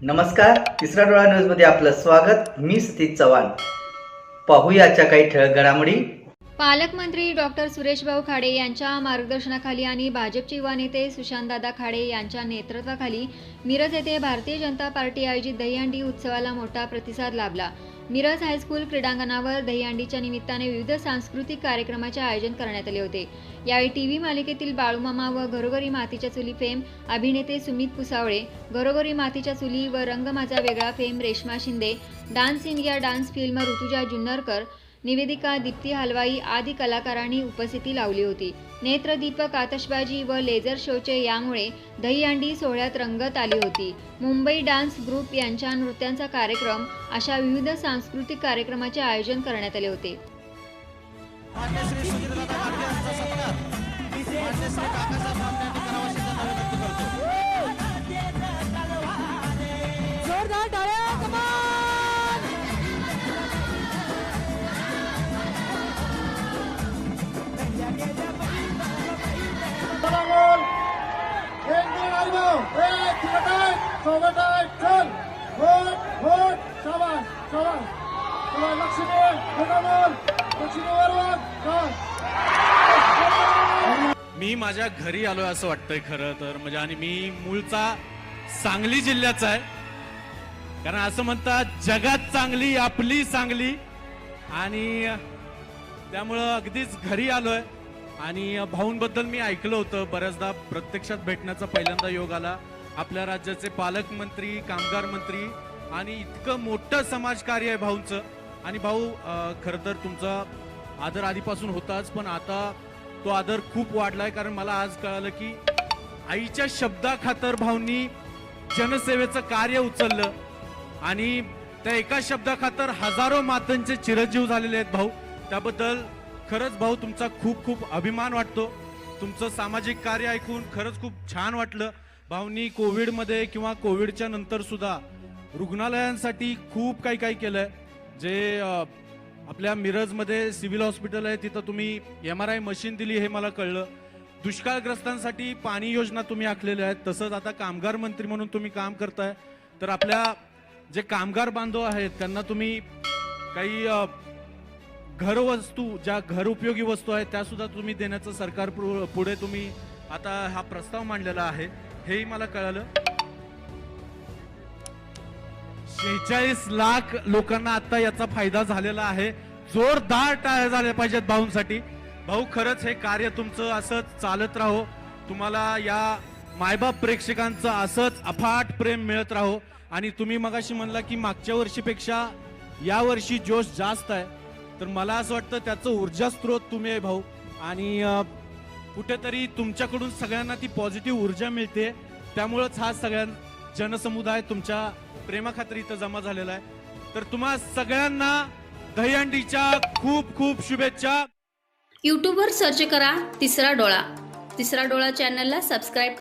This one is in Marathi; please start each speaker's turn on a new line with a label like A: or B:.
A: नमस्कार तिसरा डोळा मध्ये आपलं स्वागत मी सतीश चव्हाण पाहूयाच्या काही ठळक घडामोडी
B: पालकमंत्री डॉक्टर सुरेशभाऊ खाडे यांच्या मार्गदर्शनाखाली आणि भाजपचे युवा नेते सुशांतदादा खाडे यांच्या नेतृत्वाखाली मिरज येथे भारतीय जनता पार्टी आयोजित दहीहंडी उत्सवाला मोठा प्रतिसाद लाभला मिरज हायस्कूल क्रीडांगणावर दहीहंडीच्या निमित्ताने विविध सांस्कृतिक कार्यक्रमाचे आयोजन करण्यात आले होते यावेळी टी व्ही मालिकेतील बाळूमामा व घरोघरी मातीच्या चुली फेम अभिनेते सुमित पुसावळे घरोघरी मातीच्या चुली व रंग माझा वेगळा fame Reshma Shinde dance India dance film Rutuja Junnarkar निवेदिका दीप्ती हलवाई आदी कलाकारांनी उपस्थिती लावली होती नेत्रदीपक आतशबाजी व लेझर शोचे यामुळे दहीहंडी सोहळ्यात रंगत आली होती मुंबई डान्स ग्रुप यांच्या नृत्यांचा कार्यक्रम अशा विविध सांस्कृतिक कार्यक्रमाचे आयोजन करण्यात आले होते
C: मी माझ्या घरी आलोय असं वाटतंय खरं तर म्हणजे आणि मी मूळचा सांगली जिल्ह्याचा आहे कारण असं म्हणतात जगात चांगली आपली सांगली आणि त्यामुळं अगदीच घरी आलोय आणि भाऊंबद्दल मी ऐकलं होतं बऱ्याचदा प्रत्यक्षात भेटण्याचा पहिल्यांदा योग आला आपल्या राज्याचे पालकमंत्री कामगार मंत्री आणि इतकं मोठं समाजकार्य आहे भाऊंचं आणि भाऊ खरं तर तुमचा आदर आधीपासून होताच पण आता तो आदर खूप वाढलाय कारण मला आज कळालं की आईच्या शब्दाखातर भाऊंनी जनसेवेचं कार्य उचललं आणि त्या एका शब्दाखातर हजारो मातांचे चिरजीव झालेले आहेत भाऊ त्याबद्दल खरंच भाऊ तुमचा खूप खूप अभिमान वाटतो तुमचं सामाजिक कार्य ऐकून खरंच खूप छान वाटलं भावनी कोविडमध्ये किंवा कोविडच्या नंतर सुद्धा रुग्णालयांसाठी खूप काही काही केलं आहे जे आपल्या मिरजमध्ये सिव्हिल हॉस्पिटल आहे तिथं तुम्ही एम आर आय मशीन दिली हे मला कळलं दुष्काळग्रस्तांसाठी पाणी योजना तुम्ही आखलेल्या आहेत तसंच आता कामगार मंत्री म्हणून तुम्ही काम करताय तर आपल्या जे कामगार बांधव आहेत त्यांना तुम्ही काही घरवस्तू ज्या घर उपयोगी वस्तू आहेत त्यासुद्धा तुम्ही देण्याचं सरकार पुढे तुम्ही आता हा प्रस्ताव मांडलेला आहे हेही मला कळालं शेहेचाळीस लाख लोकांना आता याचा फायदा झालेला आहे जोरदार टाळ्या झाल्या पाहिजेत भाऊंसाठी भाऊ खरंच हे कार्य तुमचं असंच चालत राहो तुम्हाला या मायबाप प्रेक्षकांचं असंच अफाट प्रेम मिळत राहो आणि तुम्ही मगाशी म्हणला की मागच्या वर्षीपेक्षा या वर्षी जोश जास्त आहे तर मला असं वाटतं त्याचं ऊर्जा स्रोत तुम्ही आहे भाऊ आणि कुठेतरी तुमच्याकडून सगळ्यांना ती पॉझिटिव्ह ऊर्जा मिळते त्यामुळंच हा सगळ्या जनसमुदाय तुमच्या प्रेमाखात्री इथं जमा झालेला आहे तर तुम्हा सगळ्यांना दहीहंडीच्या खूप खूप शुभेच्छा यूट्यूबवर सर्च करा तिसरा डोळा तिसरा डोळा चॅनलला सबस्क्राईब